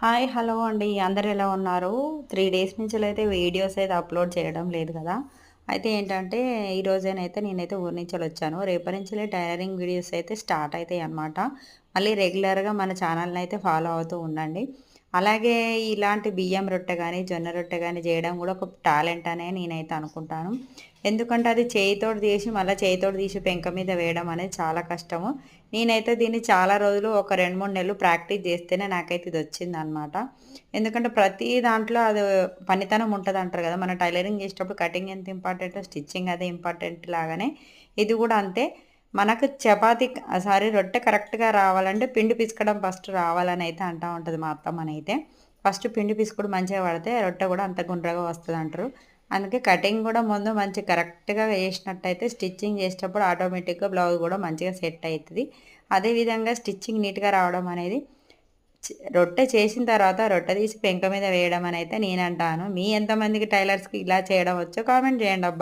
Hi hello అండి. అందరు ఎలా ఉన్నారు? త్రీ డేస్ నుంచి అయితే వీడియోస్ అయితే అప్లోడ్ చేయడం లేదు కదా. అయితే ఏంటంటే ఈ రోజేనైతే నేనైతే ఊరి నుంచి వచ్చాను. రేపటి నుంచి టైలరింగ్ వీడియోస్ అయితే స్టార్ట్ అవుతాయి అనమాట మళ్ళీ రెగ్యులర్గా మన ఛానల్ని అయితే ఫాలో అవుతూ ఉండండి. అలాగే ఇలాంటి బియ్యం రొట్టె కానీ జొన్న రొట్టె కానీ చేయడం కూడా ఒక టాలెంట్ అనే నేనైతే అనుకుంటాను. ఎందుకంటే అది చేయితోటి తీసి మళ్ళీ చేయితోటి తీసి పెంక మీద వేయడం అనేది చాలా కష్టము. నేనైతే దీన్ని చాలా రోజులు ఒక రెండు మూడు నెలలు ప్రాక్టీస్ చేస్తేనే నాకైతే ఇది వచ్చింది అనమాట ఎందుకంటే ప్రతి దాంట్లో అది పనితనం ఉంటుంది అంటారు కదా మన టైలరింగ్ చేసేటప్పుడు కటింగ్ ఎంత ఇంపార్టెంట్ స్టిచ్చింగ్ అదే ఇంపార్టెంట్ లాగానే. ఇది కూడా అంతే. మనకు చపాతి సారీ రొట్టె కరెక్ట్గా రావాలంటే పిండి పిసకడం ఫస్ట్ రావాలని అయితే అంటూ ఉంటుంది మా అత్తమ్మనైతే ఫస్ట్ పిండి పిసుకుడు మంచిగా పడితే రొట్టె కూడా అంత గుండ్రగా వస్తుంది అంటారు. అందుకే కటింగ్ కూడా ముందు మంచి కరెక్ట్గా వేసినట్టయితే స్టిచ్చింగ్ చేసేటప్పుడు ఆటోమేటిక్గా బ్లౌజ్ కూడా మంచిగా సెట్ అవుతుంది అదేవిధంగా స్టిచ్చింగ్ నీట్గా రావడం అనేది రొట్టె చేసిన తర్వాత రొట్టె తీసి పెంక మీద వేయడం అని అయితే నేను అంటాను మీ ఎంతమందికి టైలర్స్కి ఇలా చేయడం వచ్చో కామెంట్ చేయండి